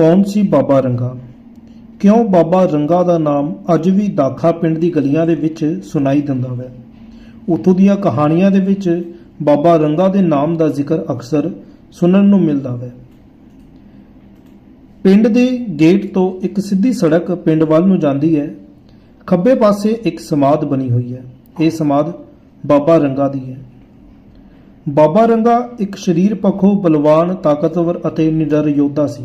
ਕੌਣ ਸੀ ਬਾਬਾ ਰੰਗਾ? ਕਿਉਂ ਬਾਬਾ ਰੰਗਾ ਦਾ ਨਾਮ ਅੱਜ ਵੀ ਦਾਖਾ ਪਿੰਡ ਦੀ ਗਲੀਆਂ ਦੇ ਵਿੱਚ ਸੁਣਾਈ ਦਿੰਦਾ ਹੈ ਉਥੋਂ ਦੀਆਂ ਕਹਾਣੀਆਂ ਦੇ ਵਿੱਚ ਬਾਬਾ ਰੰਗਾ ਦੇ ਨਾਮ ਦਾ ਜ਼ਿਕਰ ਅਕਸਰ ਸੁਣਨ ਨੂੰ ਮਿਲਦਾ ਹੈ ਪਿੰਡ ਦੇ ਗੇਟ ਤੋਂ ਇੱਕ ਸਿੱਧੀ ਸੜਕ ਪਿੰਡ ਵੱਲ ਨੂੰ ਜਾਂਦੀ ਹੈ। ਖੱਬੇ ਪਾਸੇ ਇੱਕ ਸਮਾਧ ਬਣੀ ਹੋਈ ਹੈ। ਇਹ ਸਮਾਧ ਬਾਬਾ ਰੰਗਾ ਦੀ ਹੈ। ਬਾਬਾ ਰੰਗਾ ਇੱਕ ਸਰੀਰ ਪੱਖੋਂ ਬਲਵਾਨ, ਤਾਕਤਵਰ ਅਤੇ ਨਿਡਰ ਯੋਧਾ ਸੀ।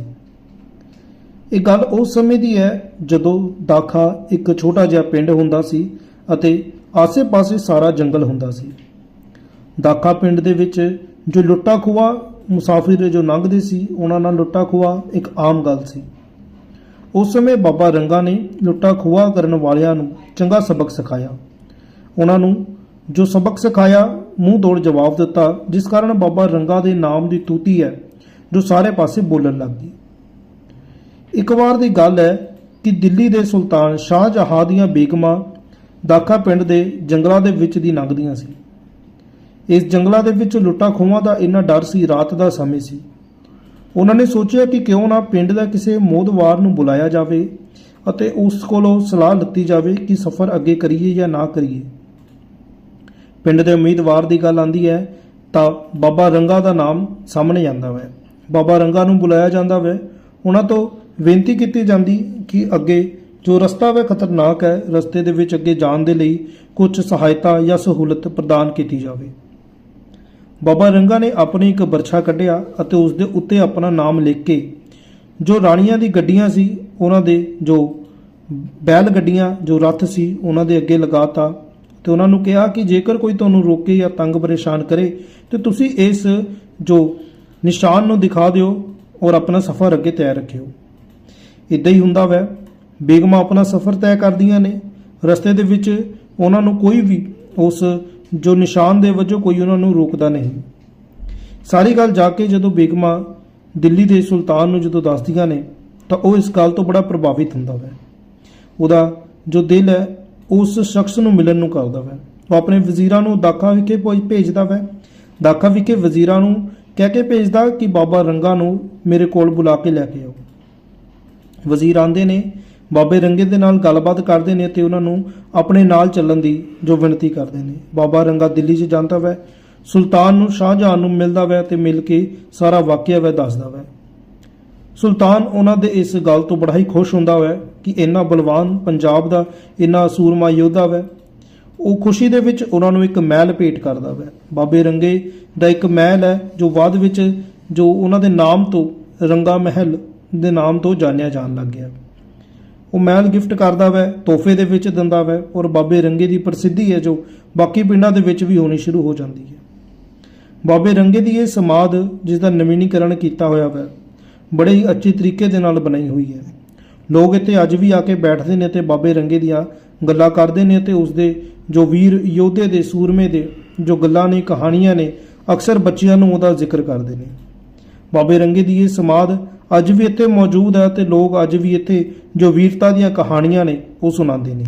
ਇਹ ਗੱਲ ਉਸ ਸਮੇਂ ਦੀ ਹੈ ਜਦੋਂ ਦਾਖਾ ਇੱਕ ਛੋਟਾ ਜਿਹਾ ਪਿੰਡ ਹੁੰਦਾ ਸੀ ਅਤੇ ਆਸੇ-ਪਾਸੇ ਸਾਰਾ ਜੰਗਲ ਹੁੰਦਾ ਸੀ। ਦਾਖਾ ਪਿੰਡ ਦੇ ਵਿੱਚ ਜੋ ਲੁੱਟਾ ਖੋਆ ਮੁਸਾਫਿਰ ਜੋ ਲੰਘਦੇ ਸੀ, ਉਹਨਾਂ ਨਾਲ ਲੁੱਟਾ ਖੋਆ ਇੱਕ ਆਮ ਗੱਲ ਸੀ। ਉਸ ਸਮੇਂ ਬਾਬਾ ਰੰਗਾ ਨੇ ਲੁੱਟਾ ਖੋਆ ਕਰਨ ਵਾਲਿਆਂ ਨੂੰ ਚੰਗਾ ਸਬਕ ਸਿਖਾਇਆ। ਉਹਨਾਂ ਨੂੰ ਜੋ ਸਬਕ ਸਿਖਾਇਆ, ਮੂੰਹ ਤੋੜ ਜਵਾਬ ਦਿੱਤਾ, ਜਿਸ ਕਾਰਨ ਬਾਬਾ ਰੰਗਾ ਦੇ ਨਾਮ ਦੀ ਤੂਤੀ ਹੈ, ਜੋ ਸਾਰੇ ਪਾਸੇ ਬੋਲਣ ਲੱਗ ਗਈ। ਇੱਕ ਵਾਰ ਦੀ ਗੱਲ ਹੈ ਕਿ ਦਿੱਲੀ ਦੇ ਸੁਲਤਾਨ ਸ਼ਾਹ ਜਹਾਂ ਦੀਆਂ ਬੇਗਮਾਂ ਦਾਖਾ ਪਿੰਡ ਦੇ ਜੰਗਲਾਂ ਦੇ ਵਿੱਚ ਦੀ ਲੰਘਦੀਆਂ ਸੀ। ਇਸ ਜੰਗਲਾਂ ਦੇ ਵਿੱਚ ਲੁੱਟਾਂ ਖੋਹਾਂ ਦਾ ਇੰਨਾ ਡਰ ਸੀ, ਰਾਤ ਦਾ ਸਮੇਂ ਸੀ। ਉਹਨਾਂ ਨੇ ਸੋਚਿਆ ਕਿ ਕਿਉਂ ਨਾ ਪਿੰਡ ਦਾ ਕਿਸੇ ਮੋਦਵਾਰ ਨੂੰ ਬੁਲਾਇਆ ਜਾਵੇ ਅਤੇ ਉਸ ਕੋਲੋਂ ਸਲਾਹ ਲਿੱਤੀ ਜਾਵੇ ਕਿ ਸਫ਼ਰ ਅੱਗੇ ਕਰੀਏ ਜਾਂ ਨਾ ਕਰੀਏ। ਪਿੰਡ ਦੇ ਉਮੀਦਵਾਰ ਦੀ ਗੱਲ ਆਂਦੀ ਹੈ, ਤਾਂ ਬਾਬਾ ਰੰਗਾ ਦਾ ਨਾਮ ਸਾਹਮਣੇ ਆਂਦਾ ਹੈ ਬਾਬਾ ਰੰਗਾ ਨੂੰ ਬੁਲਾਇਆ ਜਾਂਦਾ ਹੈ ਉਹਨਾਂ ਤੋਂ ਬੇਨਤੀ ਕੀਤੀ ਜਾਂਦੀ ਕਿ ਅੱਗੇ ਜੋ ਰਸਤਾ ਹੈ ਖਤਰਨਾਕ ਹੈ, ਰਸਤੇ ਦੇ ਵਿੱਚ ਅੱਗੇ ਜਾਣ ਦੇ ਲਈ ਕੁਝ ਸਹਾਇਤਾ ਜਾਂ ਸਹੂਲਤ ਪ੍ਰਦਾਨ ਕੀਤੀ ਜਾਵੇ। ਬਾਬਾ ਰੰਗਾ ਨੇ ਆਪਣੀ ਇੱਕ ਬਰਛਾ ਕੱਢਿਆ ਅਤੇ ਉਸ ਦੇ ਉੱਤੇ ਆਪਣਾ ਨਾਮ ਲਿਖ ਕੇ ਜੋ ਰਾਣੀਆਂ ਦੀ ਗੱਡੀਆਂ ਸੀ, ਉਹਨਾਂ ਦੇ ਜੋ ਬੈਲ ਗੱਡੀਆਂ, ਜੋ ਰੱਥ ਸੀ, ਉਹਨਾਂ ਦੇ ਅੱਗੇ ਲਗਾਤਾ ਤੇ ਉਹਨਾਂ ਨੂੰ ਕਿਹਾ ਕਿ ਜੇਕਰ ਕੋਈ ਤੁਹਾਨੂੰ ਰੋਕੇ ਜਾਂ ਤੰਗ ਪਰੇਸ਼ਾਨ ਕਰੇ, ਤੇ ਤੁਸੀਂ ਇਸ ਜੋ ਨਿਸ਼ਾਨ ਨੂੰ ਦਿਖਾ ਦਿਓ ਔਰ ਆਪਣਾ ਸਫ਼ਰ ਅੱਗੇ ਤੈਅ ਰੱਖਿਓ। ਇਦਾਂ ਹੀ ਹੁੰਦਾ ਵੈ। ਬੇਗਮਾਂ ਆਪਣਾ ਸਫ਼ਰ ਤੈਅ ਕਰਦੀਆਂ ਨੇ। ਰਸਤੇ ਦੇ ਵਿੱਚ ਉਹਨਾਂ ਨੂੰ ਕੋਈ ਵੀ ਉਸ ਜੋ ਨਿਸ਼ਾਨ ਦੇ ਵਜੋਂ ਕੋਈ ਉਹਨਾਂ ਨੂੰ ਰੋਕਦਾ ਨਹੀਂ। ਸਾਰੀ ਗੱਲ ਜਾ ਕੇ ਜਦੋਂ ਬੇਗਮਾਂ ਦਿੱਲੀ ਦੇ ਸੁਲਤਾਨ ਨੂੰ ਜਦੋਂ ਦੱਸਦੀਆਂ ਨੇ, ਤਾਂ ਉਹ ਇਸ ਗੱਲ ਤੋਂ ਬੜਾ ਪ੍ਰਭਾਵਿਤ ਹੁੰਦਾ ਹੈ ਉਹਦਾ ਜੋ ਦਿਲ ਹੈ ਉਸ ਸ਼ਖਸ ਨੂੰ ਮਿਲਣ ਨੂੰ ਕਰਦਾ ਹੈ ਉਹ ਆਪਣੇ ਵਜ਼ੀਰਾਂ ਨੂੰ ਦਾਖਾ ਵਿਖੇ ਭੇਜ- ਭੇਜਦਾ ਹੈ ਦਾਖਾ ਵਿਖੇ ਵਜ਼ੀਰਾਂ ਨੂੰ ਕਹਿ ਕੇ ਭੇਜਦਾ ਕਿ, ਬਾਬਾ ਰੰਗਾ ਨੂੰ ਮੇਰੇ ਕੋਲ ਬੁਲਾ ਕੇ ਲੈ ਕੇ ਆਓ। ਵਜ਼ੀਰ ਆਂਦੇ ਨੇ, ਬਾਬੇ ਰੰਗੇ ਦੇ ਨਾਲ ਗੱਲਬਾਤ ਕਰਦੇ ਨੇ ਤੇ ਉਹਨਾਂ ਨੂੰ ਆਪਣੇ ਨਾਲ ਚੱਲਣ ਦੀ ਜੋ ਬੇਨਤੀ ਕਰਦੇ ਨੇ। ਬਾਬਾ ਰੰਗਾ ਦਿੱਲੀ 'ਚ ਜਾਂਦਾ ਵੈ, ਸੁਲਤਾਨ ਨੂੰ ਸ਼ਾਹਜਹਾਨ ਨੂੰ ਮਿਲਦਾ ਵੈ ਤੇ ਮਿਲ ਕੇ ਸਾਰਾ ਵਾਕਿਆ ਵੈ ਦੱਸਦਾ ਵੈ। ਸੁਲਤਾਨ ਉਹਨਾਂ ਦੇ ਇਸ ਗੱਲ ਤੋਂ ਬੜਾ ਹੀ ਖੁਸ਼ ਹੁੰਦਾ ਵੈ ਕਿ ਇੰਨਾ ਬਲਵਾਨ ਪੰਜਾਬ ਦਾ, ਇੰਨਾ ਸੂਰਮਾ ਯੋਧਾ ਵੈ। ਉਹ ਖੁਸ਼ੀ ਦੇ ਵਿੱਚ ਉਹਨਾਂ ਨੂੰ ਇੱਕ ਮਹਿਲ ਭੇਟ ਕਰਦਾ ਵੈ। ਬਾਬੇ ਰੰਗੇ ਦਾ ਇੱਕ ਮਹਿਲ ਹੈ ਜੋ ਬਾਅਦ ਵਿੱਚ ਜੋ ਉਹਨਾਂ ਦੇ ਨਾਮ ਤੋਂ ਰੰਗਾ ਮਹਿਲ ਦੇ ਨਾਮ ਤੋਂ ਜਾਣਿਆ ਜਾਣ ਲੱਗ ਗਿਆ। ਉਹ ਮਹਿਲ ਗਿਫਟ ਕਰਦਾ ਵੈ, ਤੋਹਫੇ ਦੇ ਵਿੱਚ ਦਿੰਦਾ ਵੈ ਔਰ ਬਾਬੇ ਰੰਗੇ ਦੀ ਪ੍ਰਸਿੱਧੀ ਹੈ ਜੋ ਬਾਕੀ ਪਿੰਡਾਂ ਦੇ ਵਿੱਚ ਵੀ ਹੋਣੀ ਸ਼ੁਰੂ ਹੋ ਜਾਂਦੀ ਹੈ। ਬਾਬੇ ਰੰਗੇ ਦੀ ਇਹ ਸਮਾਧ ਜਿਸ ਦਾ ਨਵੀਨੀਕਰਨ ਕੀਤਾ ਹੋਇਆ ਵੈ, ਬੜੇ ਹੀ ਅੱਛੇ ਤਰੀਕੇ ਦੇ ਨਾਲ ਬਣਾਈ ਹੋਈ ਹੈ। ਲੋਕ ਇੱਥੇ ਅੱਜ ਵੀ ਆ ਕੇ ਬੈਠਦੇ ਨੇ ਤੇ ਬਾਬੇ ਰੰਗੇ ਦੀਆਂ ਗੱਲਾਂ ਕਰਦੇ ਨੇ ਤੇ ਉਸ ਦੇ ਜੋ ਵੀਰ ਯੋਧੇ ਦੇ, ਸੂਰਮੇ ਦੇ ਜੋ ਗੱਲਾਂ ਨੇ, ਕਹਾਣੀਆਂ ਨੇ, ਅਕਸਰ ਬੱਚਿਆਂ ਨੂੰ ਉਹਦਾ ਜ਼ਿਕਰ ਕਰਦੇ ਨੇ। ਬਾਬੇ ਰੰਗੇ ਦੀ ਇਹ ਸਮਾਧ ਅੱਜ ਵੀ ਇੱਥੇ ਮੌਜੂਦ ਹੈ ਤੇ ਲੋਕ ਅੱਜ ਵੀ ਇੱਥੇ ਜੋ ਵੀਰਤਾ ਦੀਆਂ ਕਹਾਣੀਆਂ ਨੇ, ਉਹ ਸੁਣਾਉਂਦੇ ਨੇ।